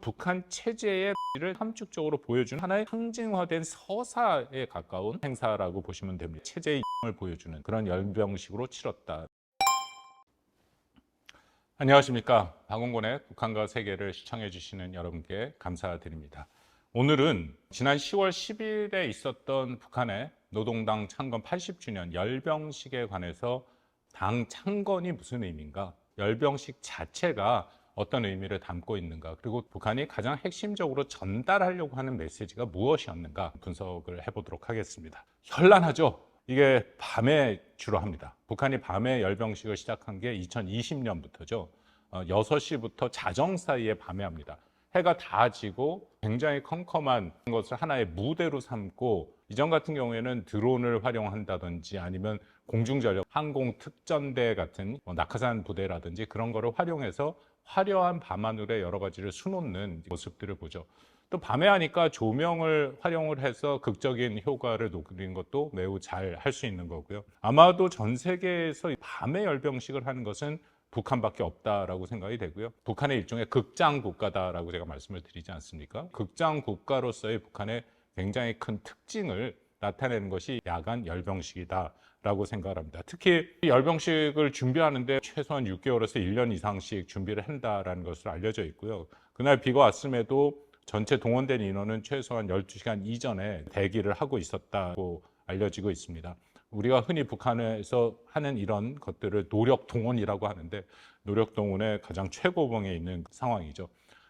북한 체제의 를 함축적으로 보여주는 하나의 상징화된 서사에 가까운 행사라고 보시면 됩니다. 체제의 을 보여주는 그런 열병식으로 치렀다. 안녕하십니까. 박원곤의 북한과 세계를 시청해 주시는 여러분께 감사드립니다. 오늘은 지난 10월 10일에 있었던 북한의 노동당 창건 80주년 열병식에 관해서 당 창건이 무슨 의미인가? 열병식 자체가 어떤 의미를 담고 있는가? 그리고 북한이 가장 핵심적으로 전달하려고 하는 메시지가 무엇이었는가? 분석을 해보도록 하겠습니다. 현란하죠? 이게 밤에 주로 합니다. 북한이 밤에 열병식을 시작한 게 2020년부터죠. 어, 6시부터 자정 사이에 밤에 합니다. 해가 다 지고 굉장히 컴컴한 것을 하나의 무대로 삼고 이전 같은 경우에는 드론을 활용한다든지 아니면 공중전력 항공 특전대 같은 뭐 낙하산 부대라든지 그런 거를 활용해서 화려한 밤하늘에 여러 가지를 수놓는 모습들을 보죠. 또 밤에 하니까 조명을 활용을 해서 극적인 효과를 누리는 것도 매우 잘 할 수 있는 거고요. 아마도 전 세계에서 밤에 열병식을 하는 것은 북한밖에 없다라고 생각이 되고요. 북한의 일종의 극장 국가다라고 제가 말씀을 드리지 않습니까? 극장 국가로서의 북한의 굉장히 큰 특징을 나타내는 것이 야간 열병식이다라고 생각을 합니다. 특히 열병식을 준비하는데 최소한 6개월에서 1년 이상씩 준비를 한다라는 것으로 알려져 있고요. 그날 비가 왔음에도 전체 동원된 인원은 최소한 12시간 이전에 대기를 하고 있었다고 알려지고 있습니다. 우리가 흔히 북한에서 하는 이런 것들을 노력 동원이라고 하는데 노력 동원의 가장 최고봉에 있는 상황이죠.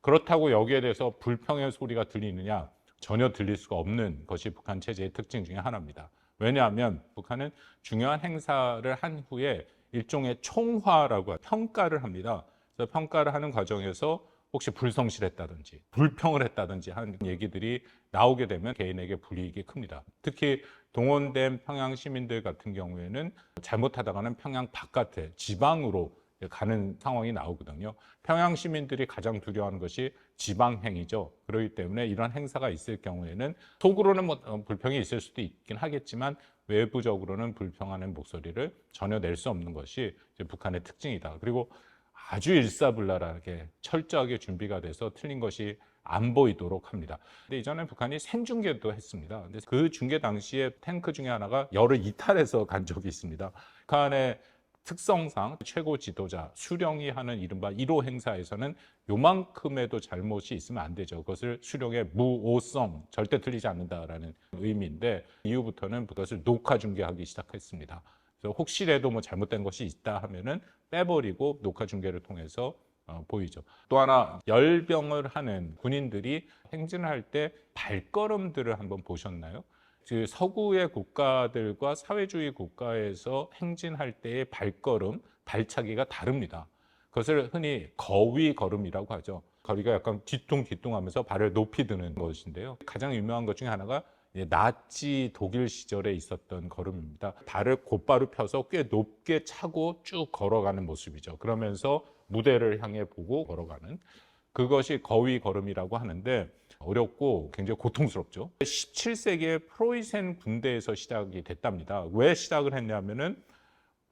그렇다고 여기에 대해서 불평의 소리가 들리느냐? 전혀 들릴 수가 없는 것이 북한 체제의 특징 중에 하나입니다. 왜냐하면 북한은 중요한 행사를 한 후에 일종의 총화라고 평가를 합니다. 그래서 평가를 하는 과정에서 혹시 불성실했다든지 불평을 했다든지 하는 얘기들이 나오게 되면 개인에게 불이익이 큽니다. 특히 동원된 평양 시민들 같은 경우에는 잘못하다가는 평양 바깥에 지방으로 가는 상황이 나오거든요. 평양 시민들이 가장 두려워하는 것이 지방행이죠. 그렇기 때문에 이런 행사가 있을 경우에는 속으로는 뭐 어, 불평이 있을 수도 있긴 하겠지만 외부적으로는 불평하는 목소리를 전혀 낼 수 없는 것이 북한의 특징이다. 그리고 아주 일사불란하게 철저하게 준비가 돼서 틀린 것이 안 보이도록 합니다. 근데 이전에 북한이 생중계도 했습니다. 근데 그 중계 당시에 탱크 중에 하나가 열을 이탈해서 간 적이 있습니다. 북한의 특성상 최고 지도자 수령이 하는 이른바 1호 행사에서는 요만큼에도 잘못이 있으면 안 되죠. 그것을 수령의 무오성 절대 틀리지 않는다라는 의미인데 이후부터는 그것을 녹화 중계하기 시작했습니다. 그래서 혹시라도 뭐 잘못된 것이 있다 하면은 빼버리고 녹화 중계를 통해서 어, 보이죠. 또 하나 열병을 하는 군인들이 행진을 할때 발걸음들을 한번 보셨나요? 그 서구의 국가들과 사회주의 국가에서 행진할 때의 발걸음, 발차기가 다릅니다. 그것을 흔히 거위 걸음이라고 하죠. 거리가 약간 뒤뚱뒤뚱하면서 발을 높이 드는 것인데요. 가장 유명한 것 중에 하나가 나치 독일 시절에 있었던 걸음입니다. 발을 곧바로 펴서 꽤 높게 차고 쭉 걸어가는 모습이죠. 그러면서 무대를 향해 보고 걸어가는 그것이 거위 걸음이라고 하는데 어렵고 굉장히 고통스럽죠. 17세기에 프로이센 군대에서 시작이 됐답니다. 왜 시작을 했냐면은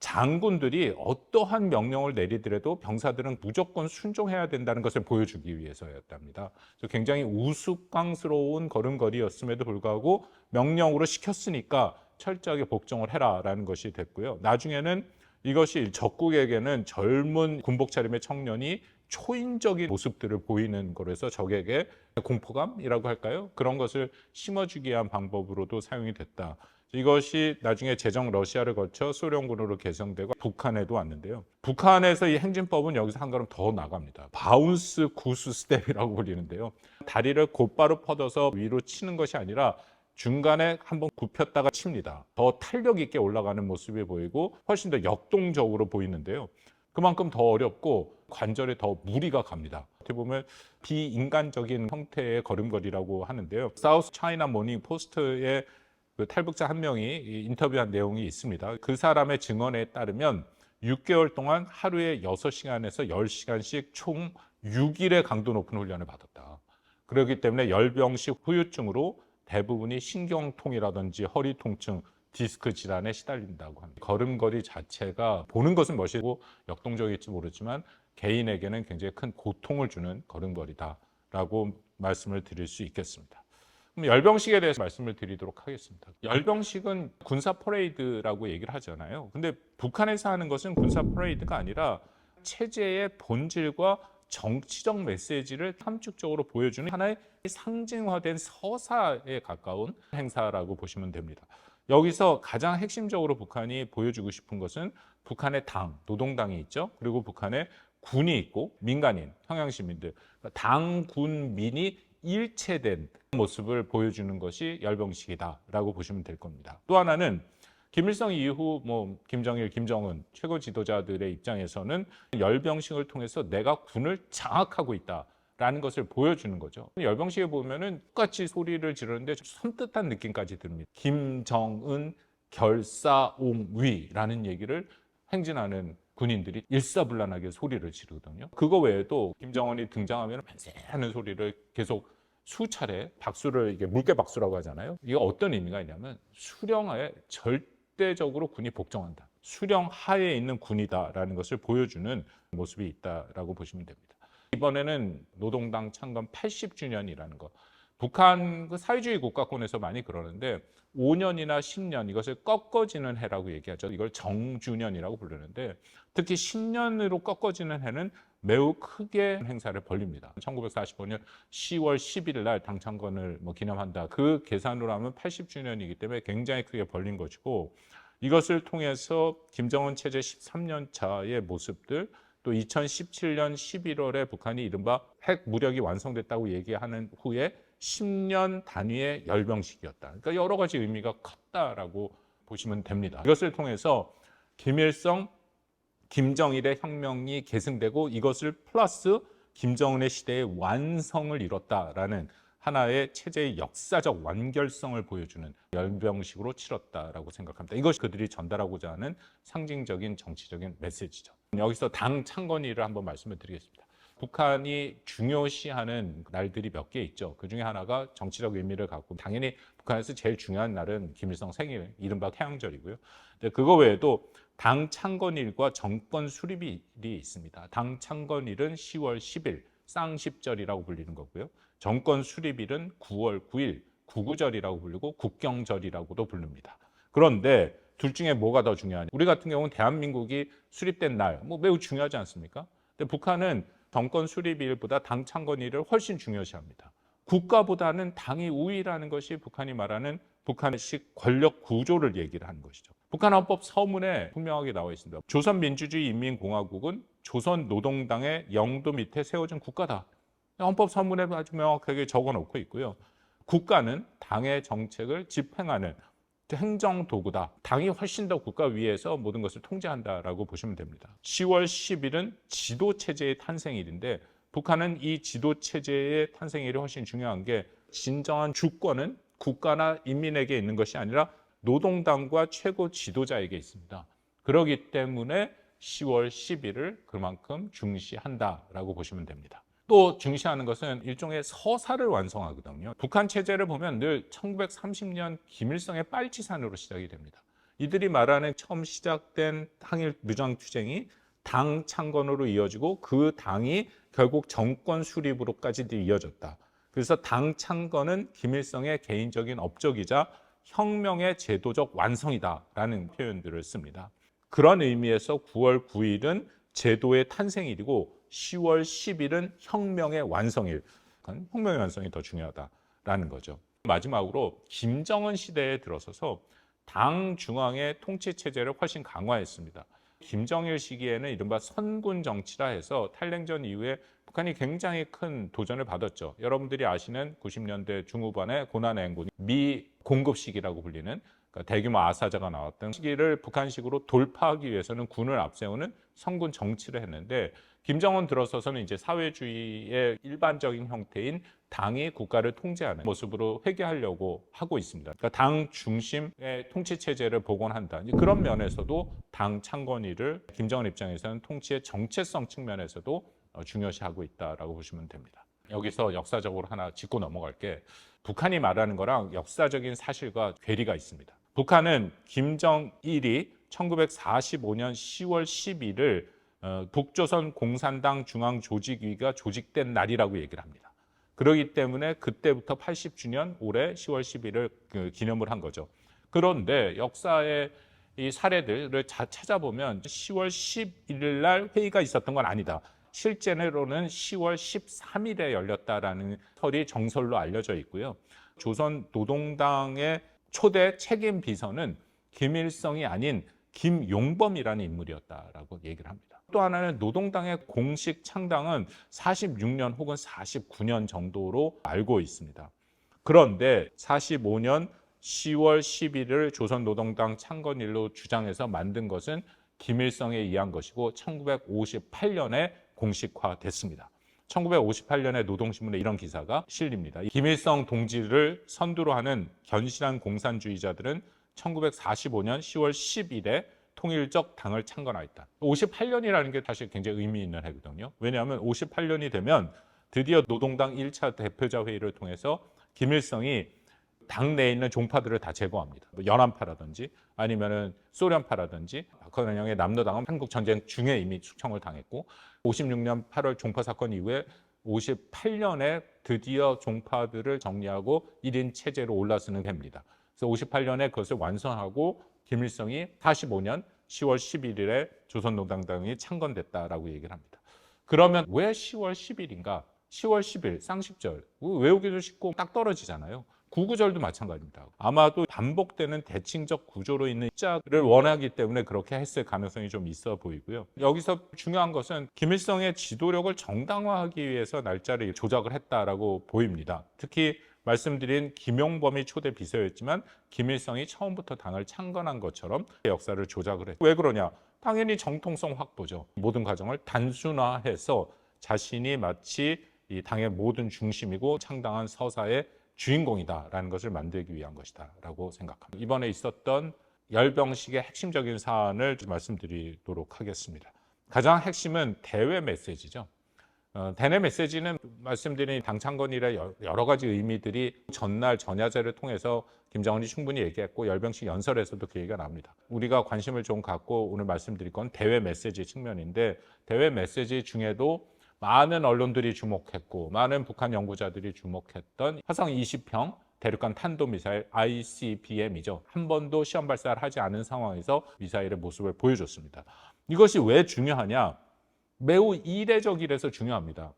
장군들이 어떠한 명령을 내리더라도 병사들은 무조건 순종해야 된다는 것을 보여주기 위해서였답니다. 그래서 굉장히 우스꽝스러운 걸음걸이였음에도 불구하고 명령으로 시켰으니까 철저하게 복종을 해라라는 것이 됐고요. 나중에는 이것이 적국에게는 젊은 군복 차림의 청년이 초인적인 모습들을 보이는 거라서 적에게 공포감이라고 할까요? 그런 것을 심어주기 위한 방법으로도 사용이 됐다. 이것이 나중에 제정 러시아를 거쳐 소련군으로 개성되고 북한에도 왔는데요. 북한에서 이 행진법은 여기서 한 걸음 더 나갑니다. 바운스 구스 스텝이라고 불리는데요. 다리를 곧바로 뻗어서 위로 치는 것이 아니라 중간에 한번 굽혔다가 칩니다. 더 탄력 있게 올라가는 모습이 보이고 훨씬 더 역동적으로 보이는데요. 그만큼 더 어렵고 관절에 더 무리가 갑니다. 어떻게 보면 비인간적인 형태의 걸음걸이라고 하는데요. 사우스 차이나 모닝 포스트의 그 탈북자 한 명이 이 인터뷰한 내용이 있습니다. 그 사람의 증언에 따르면 6개월 동안 하루에 6시간에서 10시간씩 총 6일의 강도 높은 훈련을 받았다. 그렇기 때문에 열병식 후유증으로 대부분이 신경통이라든지 허리 통증, 디스크 질환에 시달린다고 합니다. 걸음걸이 자체가 보는 것은 멋이고 역동적일지 모르지만 개인에게는 굉장히 큰 고통을 주는 걸음걸이다. 라고 말씀을 드릴 수 있겠습니다. 그럼 열병식에 대해서 말씀을 드리도록 하겠습니다. 열병식은 군사 퍼레이드라고 얘기를 하잖아요. 근데 북한에서 하는 것은 군사 퍼레이드가 아니라 체제의 본질과 정치적 메시지를 함축적으로 보여주는 하나의 상징화된 서사에 가까운 행사라고 보시면 됩니다. 여기서 가장 핵심적으로 북한이 보여주고 싶은 것은 북한의 당, 노동당이 있죠. 그리고 북한의 군이 있고 민간인, 평양 시민들, 그러니까 당, 군, 민이 일체된 모습을 보여주는 것이 열병식이다라고 보시면 될 겁니다. 또 하나는 김일성 이후 뭐 김정일, 김정은 최고 지도자들의 입장에서는 열병식을 통해서 내가 군을 장악하고 있다 라는 것을 보여주는 거죠. 열병식에 보면은 똑같이 소리를 지르는데 섬뜩한 느낌까지 듭니다. 김정은 결사옹위라는 얘기를 행진하는 군인들이 일사불란하게 소리를 지르거든요. 그거 외에도 김정은이 등장하면 만세 하는 소리를 계속 수차례 박수를 이게 물개 박수라고 하잖아요. 이게 어떤 의미가 있냐면 수령하에 절대적으로 군이 복종한다. 수령 하에 있는 군이다라는 것을 보여주는 모습이 있다라고 보시면 됩니다. 이번에는 노동당 창건 80주년이라는 거. 북한 그 사회주의 국가권에서 많이 그러는데 5년이나 10년 이것을 꺾어지는 해라고 얘기하죠. 이걸 정주년이라고 부르는데 특히 10년으로 꺾어지는 해는 매우 크게 행사를 벌립니다. 1945년 10월 10일 날 당창건을 뭐 기념한다. 그 계산으로 하면 80주년이기 때문에 굉장히 크게 벌린 것이고 이것을 통해서 김정은 체제 13년 차의 모습들 또 2017년 11월에 북한이 이른바 핵 무력이 완성됐다고 얘기하는 후에 10년 단위의 열병식이었다. 그러니까 여러 가지 의미가 컸다라고 보시면 됩니다. 이것을 통해서 김일성, 김정일의 혁명이 계승되고 이것을 플러스 김정은의 시대의 완성을 이뤘다라는 하나의 체제의 역사적 완결성을 보여주는 열병식으로 치렀다라고 생각합니다. 이것이 그들이 전달하고자 하는 상징적인 정치적인 메시지죠. 여기서 당 창건 일을 한번 말씀을 드리겠습니다. 북한이 중요시하는 날들이 몇 개 있죠. 그 중에 하나가 정치적 의미를 갖고 당연히 북한에서 제일 중요한 날은 김일성 생일, 이른바 태양절이고요. 근데 그거 외에도 당 창건일과 정권 수립일이 있습니다. 당 창건일은 10월 10일 쌍십절이라고 불리는 거고요. 정권 수립일은 9월 9일 구구절이라고 불리고 국경절이라고도 부릅니다. 그런데 둘 중에 뭐가 더 중요하냐? 우리 같은 경우는 대한민국이 수립된 날, 뭐 매우 중요하지 않습니까? 근데 북한은 정권 수립일보다 당 창건일을 훨씬 중요시합니다. 국가보다는 당이 우위라는 것이 북한이 말하는 북한식 권력 구조를 얘기를 하는 것이죠. 북한 헌법 서문에 분명하게 나와 있습니다. 조선민주주의 인민공화국은 조선 노동당의 영도 밑에 세워진 국가다. 헌법 서문에 아주 명확하게 적어 놓고 있고요. 국가는 당의 정책을 집행하는 행정 도구다. 당이 훨씬 더 국가 위에서 모든 것을 통제한다라고 보시면 됩니다. 10월 10일은 지도 체제의 탄생일인데 북한은 이 지도 체제의 탄생일이 훨씬 중요한 게 진정한 주권은 국가나 인민에게 있는 것이 아니라 노동당과 최고 지도자에게 있습니다. 그렇기 때문에 10월 10일을 그만큼 중시한다라고 보시면 됩니다. 또 중시하는 것은 일종의 서사를 완성하거든요. 북한 체제를 보면 늘 1930년 김일성의 빨치산으로 시작이 됩니다. 이들이 말하는 처음 시작된 항일 무장 투쟁이 당 창건으로 이어지고 그 당이 결국 정권 수립으로까지 이어졌다. 그래서 당 창건은 김일성의 개인적인 업적이자 혁명의 제도적 완성이다라는 표현들을 씁니다. 그런 의미에서 9월 9일은 제도의 탄생일이고 10월 10일은 혁명의 완성일. 혁명의 완성이 더 중요하다라는 거죠. 마지막으로 김정은 시대에 들어서서 당 중앙의 통치 체제를 훨씬 강화했습니다. 김정일 시기에는 이른바 선군 정치라 해서 탈냉전 이후에 북한이 굉장히 큰 도전을 받았죠. 여러분들이 아시는 90년대 중후반의 고난의 미 공급 시기라고 불리는 그러니까 대규모 아사자가 나왔던 시기를 북한식으로 돌파하기 위해서는 군을 앞세우는 선군 정치를 했는데 김정은 들어서서는 이제 사회주의의 일반적인 형태인 당이 국가를 통제하는 모습으로 회귀하려고 하고 있습니다. 그러니까 당 중심의 통치 체제를 복원한다. 그런 면에서도 당 창건일을 김정은 입장에서는 통치의 정체성 측면에서도 어, 중요시하고 있다라고 보시면 됩니다. 여기서 역사적으로 하나 짚고 넘어갈 게 북한이 말하는 거랑 역사적인 사실과 괴리가 있습니다. 북한은 김정일이 1945년 10월 10일을 북조선 공산당 중앙 조직위가 조직된 날이라고 얘기를 합니다. 그러기 때문에 그때부터 80주년 올해 10월 10일을 그 기념을 한 거죠. 그런데 역사의 이 사례들을 자- 찾아보면 10월 11일 날 회의가 있었던 건 아니다. 실제로는 10월 13일에 열렸다라는 설이 정설로 알려져 있고요. 조선 노동당의 초대 책임 비서는 김일성이 아닌 김용범이라는 인물이었다라고 얘기를 합니다. 또 하나는 노동당의 공식 창당은 46년 혹은 49년 정도로 알고 있습니다. 그런데 45년 10월 11일 조선노동당 창건일로 주장해서 만든 것은 김일성에 의한 것이고 1958년에 공식화됐습니다. 1958년에 노동신문에 이런 기사가 실립니다. 김일성 동지를 선두로 하는 견실한 공산주의자들은 1945년 10월 10일에 통일적 당을 창건하였다. 58년이라는 게 사실 굉장히 의미 있는 해거든요. 왜냐하면 58년이 되면 드디어 노동당 1차 대표자 회의를 통해서 김일성이 당 내에 있는 종파들을 다 제거합니다. 뭐 연안파라든지 아니면은 소련파라든지 박헌영의 남노당은 한국 전쟁 중에 이미 숙청을 당했고 56년 8월 종파 사건 이후에 58년에 드디어 종파들을 정리하고 1인 체제로 올라서는 됩니다. 그래서 58년에 그것을 완성하고 김일성이 45년 10월 11일에 조선노동당이 창건됐다라고 얘기를 합니다. 그러면 왜 10월 10일인가? 10월 10일 쌍십절 외우기도 쉽고 딱 떨어지잖아요. 구구절도 마찬가지입니다. 아마도 반복되는 대칭적 구조로 있는 자를 원하기 때문에 그렇게 했을 가능성이 좀 있어 보이고요. 여기서 중요한 것은 김일성의 지도력을 정당화하기 위해서 날짜를 조작을 했다라고 보입니다. 특히 말씀드린 김용범이 초대 비서였지만 김일성이 처음부터 당을 창건한 것처럼 역사를 조작을 했고 왜 그러냐? 당연히 정통성 확보죠. 모든 과정을 단순화해서 자신이 마치 이 당의 모든 중심이고 창당한 서사의 주인공이다라는 것을 만들기 위한 것이다라고 생각합니다. 이번에 있었던 열병식의 핵심적인 사안을 좀 말씀드리도록 하겠습니다. 가장 핵심은 대외 메시지죠. 어, 대내 메시지는 말씀드린 당창건이라 여러 가지 의미들이 전날 전야제를 통해서 김정은이 충분히 얘기했고 열병식 연설에서도 그 얘기가 나옵니다. 우리가 관심을 좀 갖고 오늘 말씀드릴 건 대외 메시지 측면인데 대외 메시지 중에도 많은 언론들이 주목했고 많은 북한 연구자들이 주목했던 화성 20형 대륙간 탄도미사일 ICBM이죠. 한 번도 시험 발사를 하지 않은 상황에서 미사일의 모습을 보여줬습니다. 이것이 왜 중요하냐? 매우 이례적이라서 중요합니다.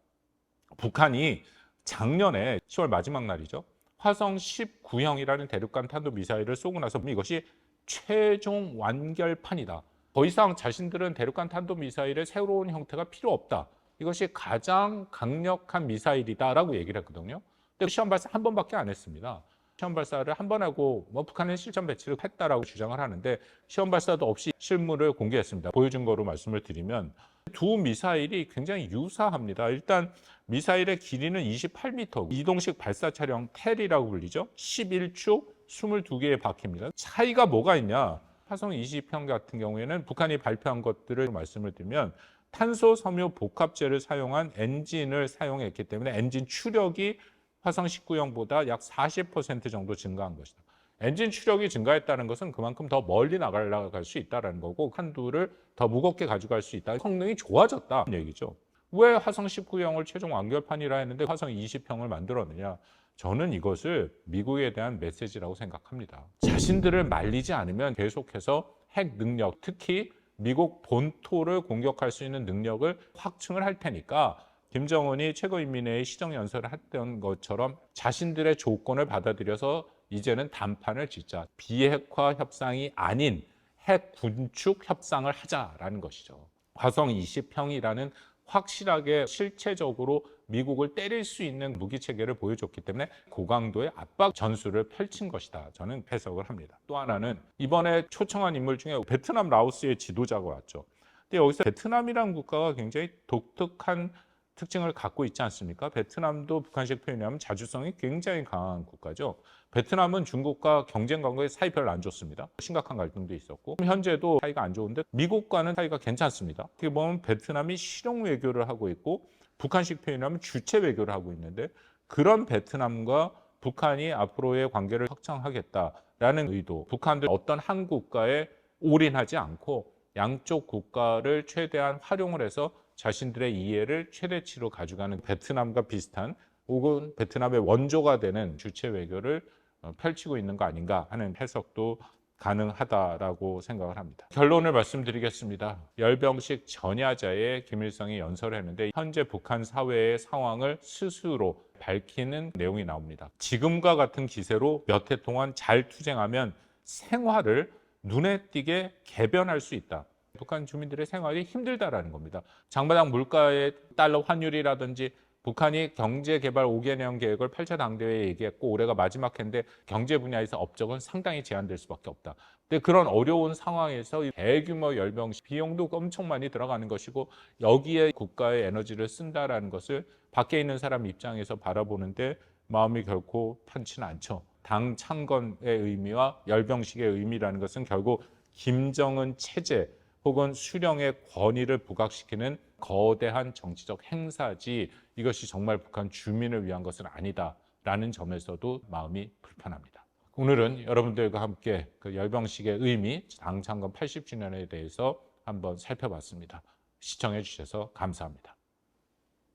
북한이 작년에 10월 마지막 날이죠. 화성 19형이라는 대륙간 탄도 미사일을 쏘고 나서 이것이 최종 완결판이다. 더 이상 자신들은 대륙간 탄도 미사일의 새로운 형태가 필요 없다. 이것이 가장 강력한 미사일이다라고 얘기를 했거든요. 근데 시험 발사 한 번밖에 안 했습니다. 시험 발사를 한 번 하고 뭐 북한은 실전 배치를 했다라고 주장을 하는데 시험 발사도 없이 실물을 공개했습니다. 보여준 거로 말씀을 드리면 두 미사일이 굉장히 유사합니다. 일단 미사일의 길이는 28m, 이동식 발사 차량 텔이라고 불리죠. 11축 22개의 바퀴입니다. 차이가 뭐가 있냐? 화성 20형 같은 경우에는 북한이 발표한 것들을 말씀을 드리면 탄소 섬유 복합재를 사용한 엔진을 사용했기 때문에 엔진 추력이 화성 19형보다 약 40% 정도 증가한 것이다. 엔진 추력이 증가했다는 것은 그만큼 더 멀리 나갈 수 있다는 거고 한두를 더 무겁게 가져갈 수 있다. 성능이 좋아졌다는 얘기죠. 왜 화성 19형을 최종 완결판이라 했는데 화성 20형을 만들었느냐? 저는 이것을 미국에 대한 메시지라고 생각합니다. 자신들을 말리지 않으면 계속해서 핵 능력, 특히 미국 본토를 공격할 수 있는 능력을 확충을 할 테니까 김정은이 최고인민회의 시정연설을 했던 것처럼 자신들의 조건을 받아들여서 이제는 단판을 짓자. 비핵화 협상이 아닌 핵 군축 협상을 하자라는 것이죠. 화성 20형이라는 확실하게 실체적으로 미국을 때릴 수 있는 무기 체계를 보여줬기 때문에 고강도의 압박 전술을 펼친 것이다. 저는 해석을 합니다. 또 하나는 이번에 초청한 인물 중에 베트남 라오스의 지도자가 왔죠. 근데 여기서 베트남이라는 국가가 굉장히 독특한 특징을 갖고 있지 않습니까? 베트남도 북한식 표현하면 자주성이 굉장히 강한 국가죠. 베트남은 중국과 경쟁 관계에 사이 별로 안 좋습니다. 심각한 갈등도 있었고 현재도 사이가 안 좋은데 미국과는 사이가 괜찮습니다. 어떻게 보면 베트남이 실용 외교를 하고 있고 북한식 표현하면 주체 외교를 하고 있는데 그런 베트남과 북한이 앞으로의 관계를 확장하겠다라는 의도, 북한들 어떤 한 국가에 올인하지 않고 양쪽 국가를 최대한 활용을 해서 자신들의 이해를 최대치로 가져가는 베트남과 비슷한 혹은 베트남의 원조가 되는 주체 외교를 어, 펼치고 있는 거 아닌가 하는 해석도 가능하다라고 생각을 합니다. 결론을 말씀드리겠습니다. 열병식 전야자에 김일성이 연설을 했는데 현재 북한 사회의 상황을 스스로 밝히는 내용이 나옵니다. 지금과 같은 기세로 몇 해 동안 잘 투쟁하면 생활을 눈에 띄게 개변할 수 있다. 북한 주민들의 생활이 힘들다라는 겁니다. 장마당 물가의 달러 환율이라든지 북한이 경제개발 5개년 계획을 8차 당대회에 얘기했고 올해가 마지막 해인데 경제 분야에서 업적은 상당히 제한될 수밖에 없다. 근데 그런 어려운 상황에서 이 대규모 열병 비용도 엄청 많이 들어가는 것이고 여기에 국가의 에너지를 쓴다라는 것을 밖에 있는 사람 입장에서 바라보는데 마음이 결코 편치는 않죠. 당 창건의 의미와 열병식의 의미라는 것은 결국 김정은 체제 혹은 수령의 권위를 부각시키는 거대한 정치적 행사지 이것이 정말 북한 주민을 위한 것은 아니다라는 점에서도 마음이 불편합니다. 오늘은 여러분들과 함께 그 열병식의 의미, 당 창건 80주년에 대해서 한번 살펴봤습니다. 시청해 주셔서 감사합니다.